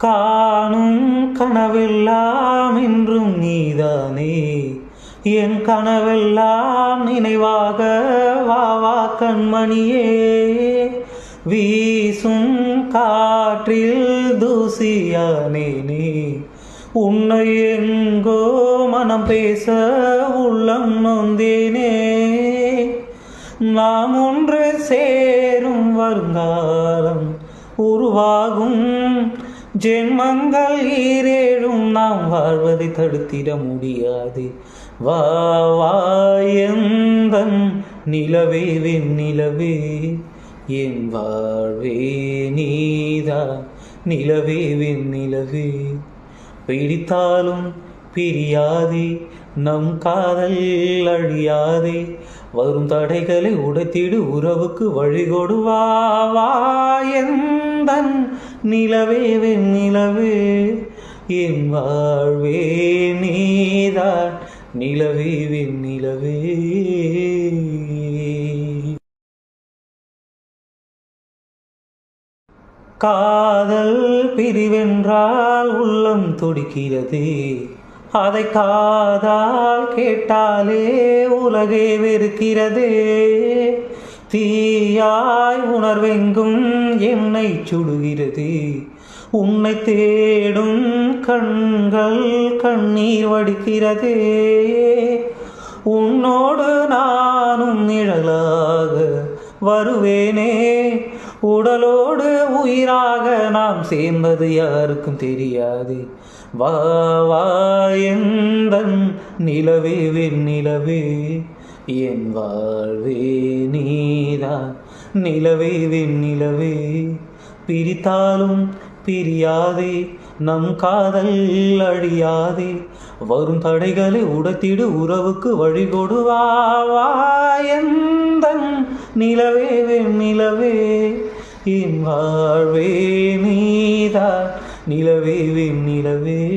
காணும் கனவெல்லாம் என்றும் நீதானே. என் கனவெல்லாம் நினைவாக வாவா கண்மணியே. வீசும் காற்றில் தூசியானேனே. உன்னை எங்கோ மனம் பேச உள்ளம் நொந்தேனே. நாம் ஒன்று சேரும் வருங்காலம் உருவாகும் ஜென்மங்கள் ஈரேழும் நாம் வாழ்வதை தடுத்திட முடியாது. வா வா நிலவே வெண்ணிலவே என் வாழ்வே நீதா நிலவே வெண்ணிலவே. பிடித்தாலும் பிரியாதே நம் காதல் அழியாதே வரும் தடைகளை உடைத்திடு உறவுக்கு வழிகொடுவா வா எந்தன் நிலவே வெண்ணிலவே என் வாழ்வே நீதான். நிலவே வெண்ணிலவே காதல் பிரிவென்றால் உள்ளம் துடிக்கிறது. அதை காதால் கேட்டாலே உலகே வெறுக்கிறதே. தீயாய் உணர்வெங்கும் என்னை சுடுகிறது. உன்னை தேடும் கண்கள் கண்ணீர் வடிக்கிறதே. உன்னோடு நானும் நிழலாக வருவேனே. உடலோடு உயிராக நாம் சேர்ந்தது யாருக்கும் தெரியாது. வா வா எந்தன் நிலவே வெண்ணிலவே என் வாழ்வே நீதான் நிலவே வெண்ணிலவே பிரித்தாலும் பிரியாதே நம் காதல் அழியாதே. வரும் தடைகளை உடைத்திடு உறவுக்கு வழிகொடு வா நிலவே வெண்ணிலவே என் வாழ்வே நீதான். நிலவே வெண்ணிலவே